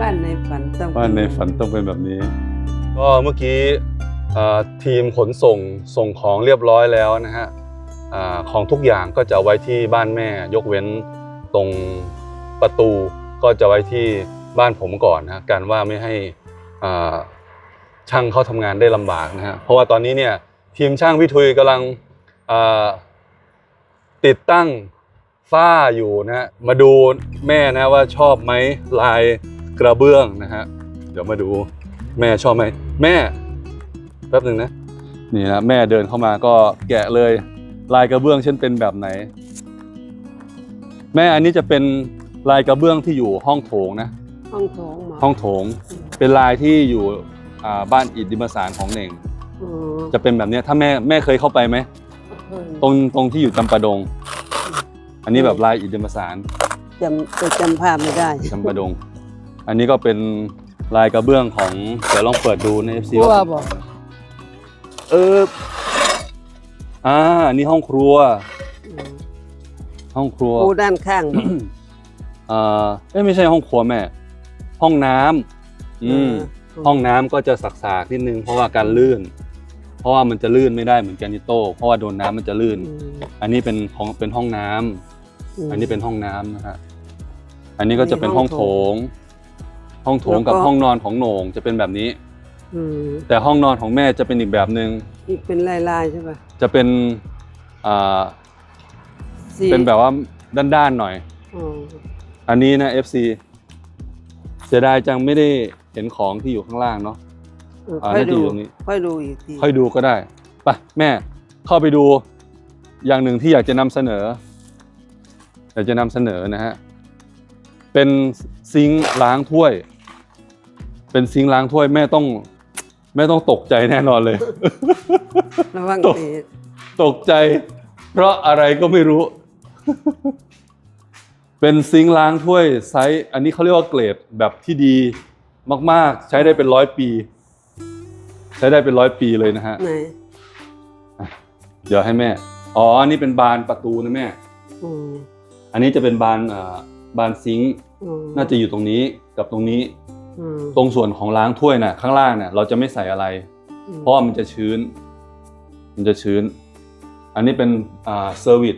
บ้านในฝันต้องบ้านในฝันต้องเป็นแบบนี้ ก็เมื่อกี้เอ่อทีมขนส่งส่งของเรียบร้อยแล้วนะฮะอ่าของทุกอย่างก็จะเอาไว้ที่บ้านแม่ ยกเว้นตรงประตูก็จะไว้ที่บ้านผมก่อนนะการว่าไม่ให้อ่าช่างเขาทำงานได้ลำบากนะฮะเพราะว่าตอนนี้เนี่ยทีมช่างพี่ทุยกำลังอ่าติดตั้ง ฝ้าอยู่นะฮะมาดูแม่นะว่าชอบไหมลายกระเบื้องนะฮะเดี๋ยวมาดูแม่ชอบไหมแม่แป๊บหนึ่งนะนี่นะแม่เดินเข้ามาก็แกะเลยลายกระเบื้องฉันเป็นแบบไหน แม่อันนี้จะเป็นลายกระเบื้องที่อยู่ห้องโถงนะ ห้องโถงหมอห้องโถง เป็นลายที่อยู่อ่าบ้านอิฐดิมสารของเน่ง อ๋อจะเป็นแบบเนี้ยถ้าแม่แม่เคยเข้าไปไหมเออตรงตรงที่อยู่จำปาดง อันนี้แบบลายอิฐดิมสารจำจะจำภาพไม่ได้จำปาดง อันนี้ก็เป็นลายกระเบื้องของเดี๋ยวลองเปิดดูใน FC กลัวว่าบอกเอออ่านี่ห้องครัวอืมห้องครัวปูด้านข้างบอกอ่าเอ้ยไม่ใช่ห้องครัวแม่ ห้องน้ำอืมห้องน้ำก็จะสักๆนิดนึงเพราะว่าการลื่น เพราะว่ามันจะลื่นไม่ได้เหมือนแกรนิโต้เพราะว่าโดนน้ำมันจะลื่นอืมอันนี้เป็นของเป็นห้องน้ำม อันนี้เป็นห้องน้ำนะฮะอันนี้ก็จะเป็นห้องโถง ห้องโถงแล้วก็กับห้องนอนของโหน่งจะเป็นแบบนี้อืมแต่ห้องนอนของแม่จะเป็นอีกแบบหนึ่งอีกเป็นลายลายๆใช่ป่ะจะเป็นอ่าสีเป็นแบบว่าด้านๆหน่อยอ๋ออันนี้นะ FC เสียดายจังไม่ได้เห็นของที่อยู่ข้างล่างเนาะเอออ่าค่อยน่าจะดูอยู่ตรงนี้ค่อยดูอีกทีค่อยดูก็ได้ไปแม่เข้าไปดูอย่างหนึ่งที่อยากจะนำเสนอ อยากจะนำเสนอนะฮะ เป็นซิงค์ล้างถ้วย เป็นซิงค์ล้างถ้วยแม่ต้อง แม่ต้องตกใจแน่นอนเลย ระวังตกตีตกใจ เพราะอะไรก็ไม่รู้ เป็นซิงค์ล้างถ้วยไซส์อันนี้เขาเรียกว่าเกรดแบบที่ดีมาก ๆ ใช้ได้เป็นร้อยปี ใช้ได้เป็นร้อยปีเลยนะฮะ ไหนเดี๋ยวให้แม่ อ๋ออันนี้เป็นบานประตูนะแม่ อืมอั นนี้จะเป็นบานอ่าบานซิงค์อืมน่าจะอยู่ตรงนี้กับตรงนี้ อืมตรงส่วนของล้างถ้วยน่ะข้างล่างเนี่ยเราจะไม่ใส่อะไรอืมเพราะว่ามันจะชื้น มันจะชื้น อันนี้เป็นอ่าเซอร์วิส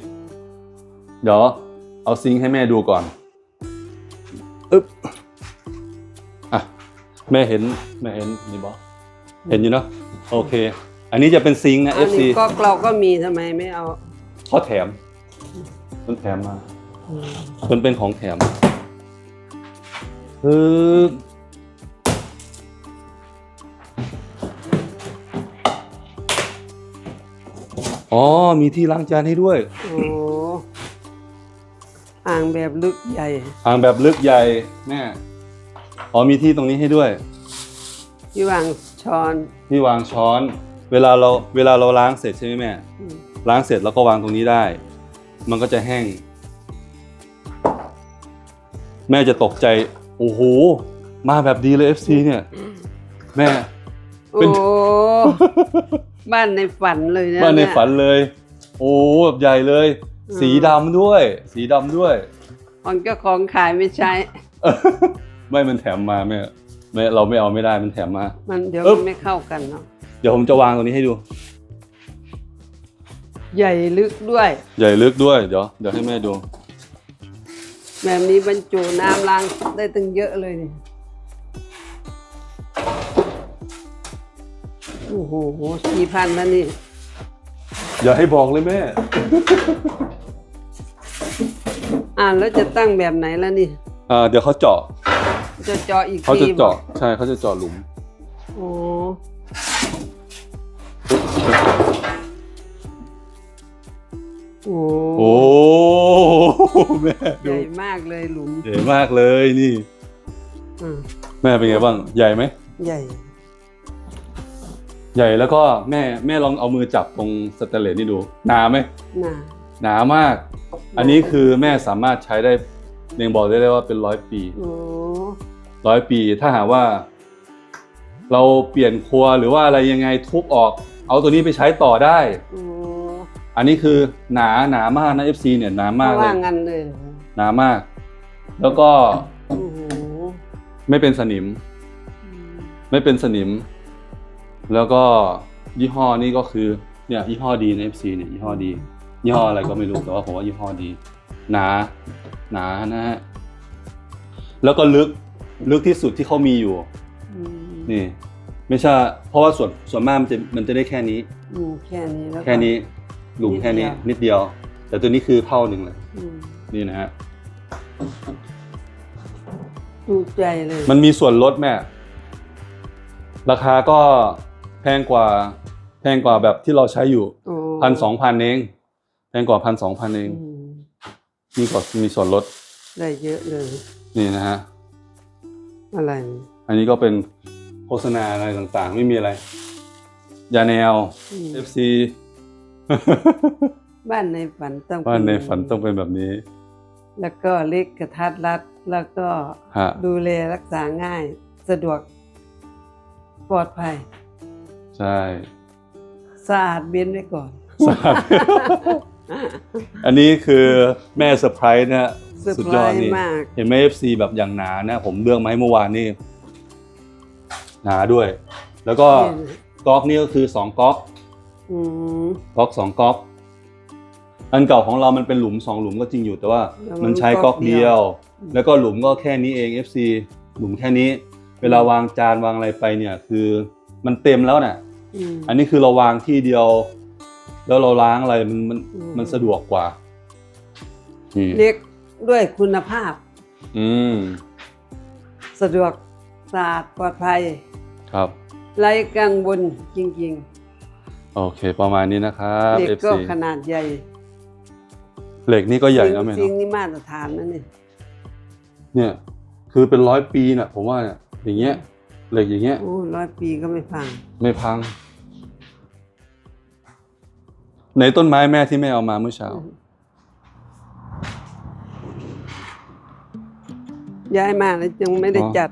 เดี๋ยวเอาซิงค์ให้แม่ดูก่อนอึ๊บอะแม่เห็นแม่เห็นนี่บอเห็นอยู่เนาะโอเค อันนี้จะเป็นซิงค์นะ อัน FC นี้ก็เราก็มีทำไมไม่เอา เขาแถม มันแถมมาอื มมันเป็นของแถมฮึบอ๋อ มีที่ล้างจานให้ด้วย โอ้อ่างแบบลึกใหญ่ อ่างแบบลึกใหญ่แม่อ๋อมีที่ตรงนี้ให้ด้วย ที่วางช้อน ที่วางช้อน เวลาเราเวลาเราล้างเสร็จใช่ไหมแม่อืมล้างเสร็จแล้วก็วางตรงนี้ได้ มันก็จะแห้ง แม่จะตกใจ โอ้โห มาแบบดีเลย FC เนี่ย แม่เป็โอ้นบ้านในฝันเลยนะบ้านในเยฝันเลย โอ้แบบใหญ่เลยอืมสีดำด้วย สีดำด้วย ของเจ้าของขายไม่ใช้ ไม่มันแถมมาแม่แม่เราไม่เอาไม่ได้มันแถมมา มันเดี๋ยวอึ๊บ มันไม่เข้ากันเนาะเดี๋ยวผมจะวางตรงนี้ให้ดู ใหญ่ลึกด้วย ใหญ่ลึกด้วย เดี๋ยวเดี๋ยวให้แม่ดู แบบนี้บรรจุน้ำล้างได้ตั้งเยอะเลยนี่โอ้โหสี่พันแล้วนี่ อย่าให้บอกเลยแม่ อ่านแล้วจะตั้งแบบไหนแล้วนี่ อ่า เดี๋ยวเขาเจาะ จะเจาะอีกเขาทีจะเจาะ ใช่เขาจะเจาะหลุม โอ้ โหโอ้แม่ใหดูญ่มากเลยหลุมใหญ่มากเลยนี่อ่าแม่เป็นไงบ้างใหญ่ไหมใหญ่ ใหญ่แล้วก็แม่แม่ลองเอามือจับตรงสเตนเลสนี่ดูหนาไหมหนาหนามาก อันนี้คือแม่สามารถใช้ได้เนงบอกได้เลยว่าเป็นร้อยปีโอ้ร้อยปี ถ้าหากว่า เราเปลี่ยนครัวหรือว่าอะไรยังไงทุบออก เอาตัวนี้ไปใช้ต่อได้ โอ้ อันนี้คือหนาหนามากนะ FC เนี่ยหนามากเพเลราะว่ายงั้นเลยเหรอหนามาก แล้วก็โอ้โหไม่เป็นสนิม ไม่เป็นสนิม แล้วก็ยี่ห้อนี่ก็คือเนี่ยยี่ห้อดีใน FC เนี่ยยี่ห้อดียี่ห้ออะไรก็ไม่รู้แต่ว่าผมว่ายี่ห้อดี หนาหนานะฮะแล้วก็ลึกลึกที่สุดที่เขามีอยู่ อืมนี่ ไม่ใช่เพราะว่าส่วนส่วนมากมันจะมันจะได้แค่นี้ อืมแค่นี้แล้วก็แค่นี้ หลุมแค่นี้นินิดดเดีเดียยววแต่ตัวนี้คือเท่าหนึ่งเลยอืมนี่นะฮะถูกใจเลย มันมีส่วนลดแม่ ราคาก็แพงกว่า แพงกว่าแบบที่เราใช้อยู่โอ้พันสองพันเองแพงกว่าพันสองพันเองอืมนี่ก็มีส่วนลด ได้เยอะเลย นี่นะฮะ อะไร อันนี้ก็เป็นโฆษณาอะไรต่างๆ ไม่มีอะไร ยาแนวอืม FC บ้านในฝันต้องบ้านในเป็ฝันต้องเป็นแบบนี้ แล้วก็เล็กกระทัดรัดแล้วก็ฮะดูแลรักษาง่ายสะดวกปลอดภัย ใช่สะอาดเบ้นไว้ก่อนสะอาดอันนี้คือแม่เซอร์ไพรส์นะฮะเซอร์สุดไพรยอดส์นี่มากเห็นไหม FC แบบอย่างหนานะ ผมเลือกมาให้เมื่อวานนี่หนาด้วย แล้วก็ก๊อกนี่ก็คือสองก๊อกอืม ก๊อกสองก๊อก อันเก่าของเรามันเป็นหลุมสองหลุมก็จริงอยู่แต่ว่าแล้วมันมันใช้ก๊ก๊ออกกเดีเดียยววแล้วก็หลุมก็แค่นี้เอง FC หลุมแค่นี้ เวลาวางจานวางอะไรไปเนี่ยคือมันเต็มแล้วน่ะอืมอันนี้คือเราวางที่เดียว แล้วเราล้างอะไรมันมันอืมมันสะดวกกว่านี่เล็กด้วยคุณภาพ อืมสะดวกสะอาดปลอดภัย ครับไร้กังวลจริง โอเคประมาณนี้นะครับๆเด็ก FC ก็ขนาดใหญ่เหล็กนี่ก็ใหญ่นะแม่จริงเนาะๆนี่มาตรฐานนะนี่เนี่ย คือเป็นร้อยปีน่ะ ผมว่าเนี่ยอย่างเงี้ยเหล็กอย่างเงี้ย โอ้ร้อยปีก็ไม่พังไม่พังในต้นไม้แม่ที่แม่เอามาเมื่อเช้า ย้ายมาแล้วยังไม่ได้อ๋อ จัด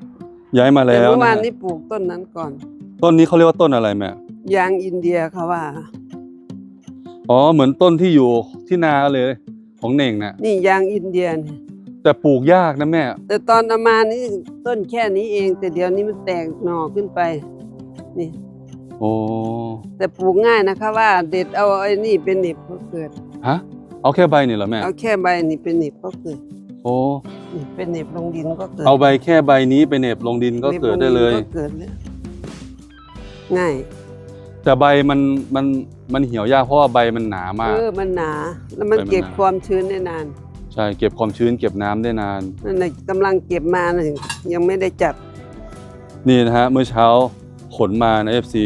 ย้ายมาแต่แล้วเมื่อวานนะนี้ปลูกต้นนั้นก่อน ต้นนี้เขาเรียกว่าต้นอะไรแม่ ยางอินเดียเขาว่า อ๋อเหมือนต้นที่อยู่ที่นาเลย ของเหน่งน่ะนี่ยางอินเดียเนี่ย แต่ปลูกยากนะแม่ แต่ตอนเอามานี่ต้นแค่นี้เอง แต่เดี๋ยวนี้มันแตกหน่อขึ้นไป นี่ โอ้แต่ปลูกง่ายนะคะว่า เด็ดเอาไอ้นี่เป็นหนิบก็เกิด ฮะ เอาแค่ใบนี่เหรอแม่ เอาแค่ใบนี่เป็นหนิบก็เกิดโอ้นี่เป็นหนิบลงดินก็เกิดเอาใบแค่ใบนี้ไปเหน็บลงดินก็หน็บเกิดได้เลยงก็เกิดเลยง่าย แต่ใบมันมันมันเหี่ยวยากเพราะว่าใบมันหนามาก เออมันหนา แล้วมันใบมันเก็บหนาความชื้นได้นาน ใช่เก็บความชื้นเก็บน้ำได้นานนั่นแหละกำลังเก็บมานะยังไม่ได้จัด นี่นะฮะเมื่อเช้าขนมาใน FC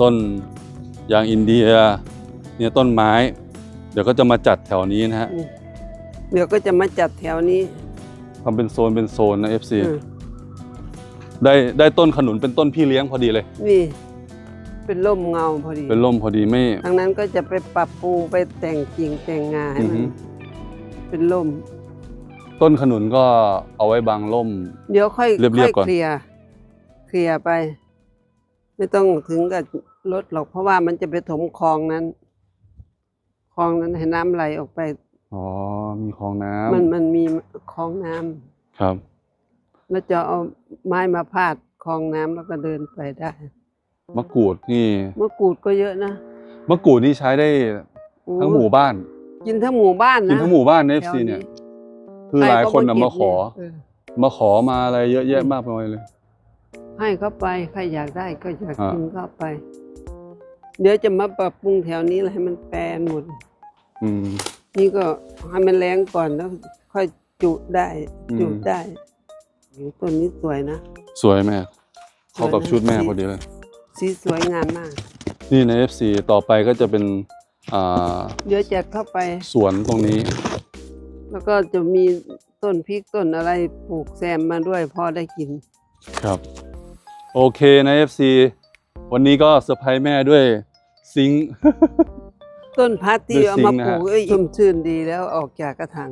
ต้นยางอินเดียเนี่ยต้นไม้ เดี๋ยวก็จะมาจัดแถวนี้นะฮะเดี๋ยวก็จะมาจัดแถวนี้ทำเป็นโซนเป็นโซนนะ FC เออได้ได้ต้นขนุนเป็นต้นพี่เลี้ยงพอดีเลยนี่ เป็นร่มเงาพอดีเป็นร่มพอดีไม่ทางนั้นก็จะไปปรับปรุงไปแต่งกิ่งแต่งงาให้อือมัฮึนเป็นร่ม ต้นขนุนก็เอาไว้บังร่ม เดี๋ยวค่อยเรียบๆค่อยก่อน เคลียร์เคลียร์ไป ไม่ต้องถึงกับลดหรอกเพราะว่ามันจะไปถมคลองนั้นคลองนั้นให้น้ำไหลออกไป อ๋อมีคลองน้ำมันมันมีคลองน้ำครับ แล้วจะเอาไม้มาพาดคลองน้ำแล้วก็เดินไปได้ มะกรูดนี่มะกรูดก็เยอะนะมะกรูดนี่ใช้ได้โอ้ทั้งหมู่บ้าน กินทั้งหมู่บ้านนะกินทั้งหมู่บ้านในแถ FC วเนี่ย คือหลายคนนะมาขอเออมาขอมาอะไรเยอะแยะมากมายเลย ให้เขาไปใครอยากได้ก็อยากอ่ากิกินก็เอาไป เดี๋ยวจะมาปรับปรุงแถวนี้เลยให้มันแปลนหมดอืมนี่ก็ให้มันแรงก่อนแล้วค่อยจุได้อืมจุได้โอ้ต้นนี้สวยนะ สวยแม่เข้ากับสวยนะชุดแม่สีพอดีเลย สีสวยงามมาก นี่ใน FC ต่อไปก็จะเป็นอ่าเดี๋ยวจะเข้าไป สวนตรงนี้ แล้วก็จะมีต้นพริกต้นอะไรปลูกแซมมาด้วยพอได้กิน ครับ โอเคนะ FC วันนี้ก็เซอร์ไพรส์แม่ด้วยซิงค์ ต้นพัดที่ด้วยเอาซิงมาค์นะปลูฮะกเอ้ยชุ่มชื่นดีแล้วออกจากกระถาง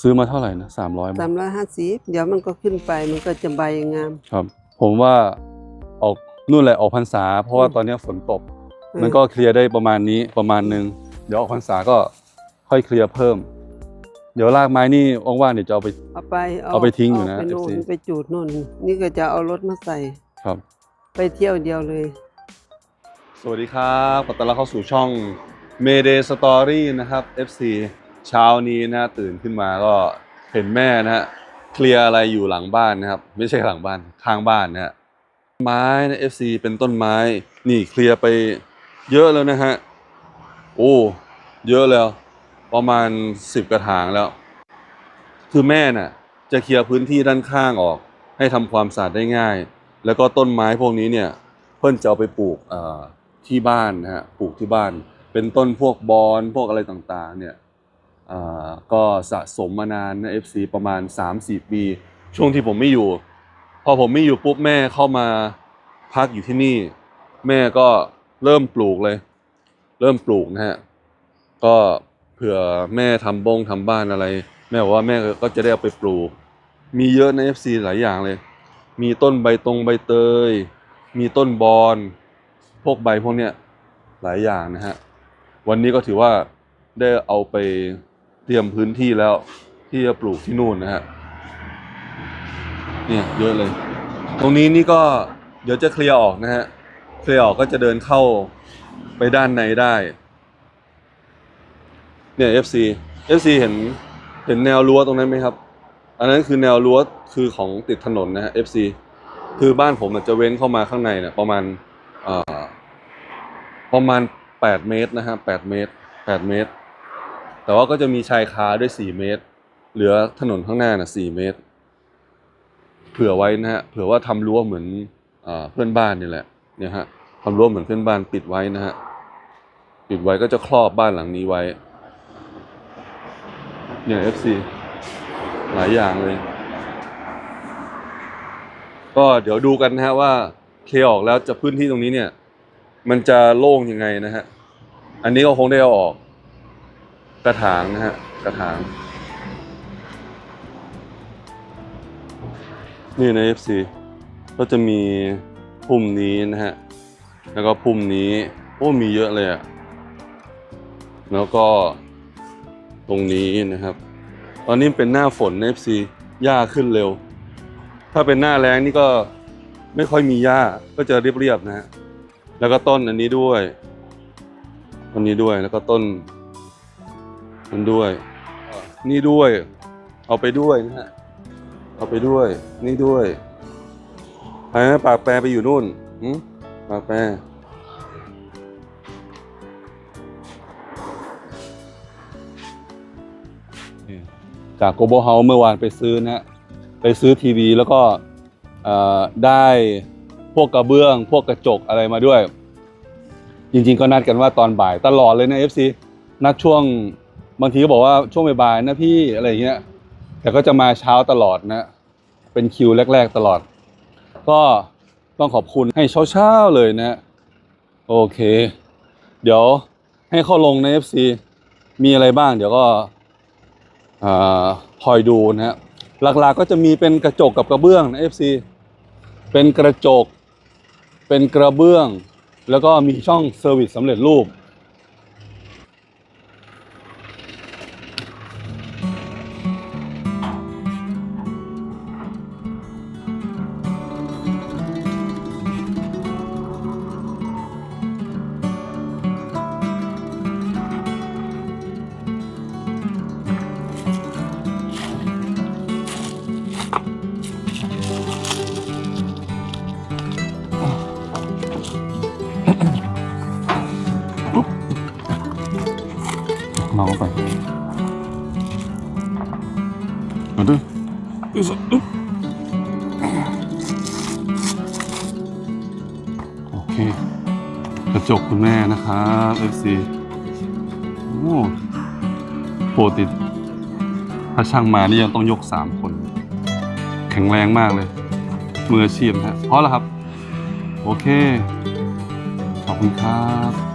ซื้อมาเท่าไหร่นะสามร้อยสามร้อยห้าสิบเดี๋ยวมันก็ขึ้นไปมันก็จะใบงาม ครับ ผมว่าออก นู่นแหละออกพรรษา เพราะว่าอืมตอนนี้ฝนตก มันก็เคลียร์ได้ประมาณนี้ประมาณหนึ่งเดี๋ยวออกพรรษาก็ค่อยเคลียร์เพิ่ม เดี๋ยวรากไม้นี่ว่างๆเดี๋ยวจะเอาไปเอาไปเอาไปทิ้งอยู่นะเาไปนู่น FC ไปจูดนู่น นี่ก็จะเอารถมาใส่ครับ ไปเที่ยวเดียวเลย สวัสดีครับขอต้อนรับเข้าสู่ช่อง Mayday Story นะครับ FC เช้านี้นะฮะตื่นขึ้นมาก็เห็นแม่นะฮะเคลียร์อะไรอยู่หลังบ้านนะครับ ไม่ใช่หลังบ้านข้างบ้านนะฮะ ไม้นะ FC เป็นต้นไม้ นี่เคลียร์ไปเยอะแล้วนะฮะ โอ้ เยอะแล้ว ประมาณ10กระถางแล้ว คือแม่น่ะ จะเคลียร์พื้นที่ด้านข้างออก ให้ทำความสะอาดได้ง่าย แล้วก็ต้นไม้พวกนี้เนี่ย เพิ่นจะเอาไปปลูกที่บ้านนะฮะ ปลูกที่บ้าน เป็นต้นพวกบอนพวกอะไรต่างๆ เนี่ยอ่อก็สะสมมานานนะ FC ประมาณ 3-4 ปี ช่วงที่ผมไม่อยู่ พอผมไม่อยู่ปุ๊บแม่เข้ามาพักอยู่ที่นี่ แม่ก็เริ่มปลูกเลย เริ่มปลูกนะฮะก็เผื่อแม่ทำบงทำบ้านอะไร แม่บอกว่าแม่ก็จะได้เอาไปปลูก มีเยอะใน FC หลายอย่างเลย มีต้นใบตรงใบเตย มีต้นบอนพวกใบพวกเนี้ยหลายอย่างนะฮะวันนี้ก็ถือว่าได้เอาไปเตรียมพื้นที่แล้วที่จะปลูกที่นู่นนะฮะ เนี่ยเยอะเลย ตรงนี้นี่ก็เดี๋ยวจะเคลียร์ออกนะฮะ เคลียร์ออกก็จะเดินเข้าไปด้านในได้ เนี่ย FC FC เห็นเห็นแนวรั้วตรงนั้นไหมครับ อันนั้นคือแนวรั้วคือของติดถนนนะฮะ FC คือบ้านผมจะเว้นเข้ามาข้างในเนี่ยประมาณประมาณ 8 เมตรนะฮะ 8 เมตร 8 เมตร แต่ว่าก็จะมีชายคาด้วย 4 เมตร เหลือถนนข้างหน้าน่ะ4เมตร เผื่อไว้นะฮะเผื่อว่าทำรั้วเหมือนเอ่อเพื่อนบ้านนี่แหละเนี่ยฮะทำรั้วเหมือนเพื่อนบ้านปิดไว้นะฮะปิดไว้ก็จะครอบบ้านหลังนี้ไว้เนี่ย FC หลายอย่างเลย ก็เดี๋ยวดูกันนะฮะว่าเคออกแล้วจะพื้นที่ตรงนี้เนี่ย มันจะโล่งยังไงนะฮะ อันนี้ก็คงได้เอาออก กระถางนะฮะ กระถาง นี่ใน FC ก็จะมีพุ่มนี้นะฮะ แล้วก็พุ่มนี้ โอ้มีเยอะเลยอะแล้วก็ตรงนี้นะครับ ตอนนี้เป็นหน้าฝนใน FC หญ้าขึ้นเร็ว ถ้าเป็นหน้าแรงนี่ก็ไม่ค่อยมีหญ้าก็จะเรียบๆนะฮะ แล้วก็ต้นอันนี้ด้วยต้นนี้ด้วยแล้วก็ต้นมันด้วย นี่ด้วย เอาไปด้วยนะฮะ เอาไปด้วย นี่ด้วยไปไหมปากแปรไปอยู่นู่นหืมปากแปรจากโกโบเฮาเมื่อวานไปซื้อนะฮะไปซื้อทีวีแล้วก็ได้พวกกระเบื้อง พวกกระจกอะไรมาด้วย จริง ๆ ก็นัดกันว่าตอนบ่ายตลอดเลยนะ FC นัดช่วงบางทีก็บอกว่าช่วงบ่ายๆนะพี่อะไรอย่างเงี้ย แต่ก็จะมาเช้าตลอดนะ เป็นคิวแรก ๆตลอด ก็ต้องขอบคุณให้เช้าๆเลยนะ โอเค เดี๋ยวให้เข้าลงใน FC มีอะไรบ้าง เดี๋ยวก็อ่าคอยดูนะฮะหลักๆก็จะมีเป็นกระจกกับกระเบื้องนะ FC เป็นกระจก เป็นกระเบื้อง แล้วก็มีช่องเซอร์วิสสำเร็จรูป โอเค กระจกคุณแม่นะครับ FC โอ้โปรติด ถ้าช่างมานี่ยังต้องยกสามคน แข็งแรงมากเลย มืออาชีพฮะเพราะแล้วครับ โอเค ขอบคุณครับ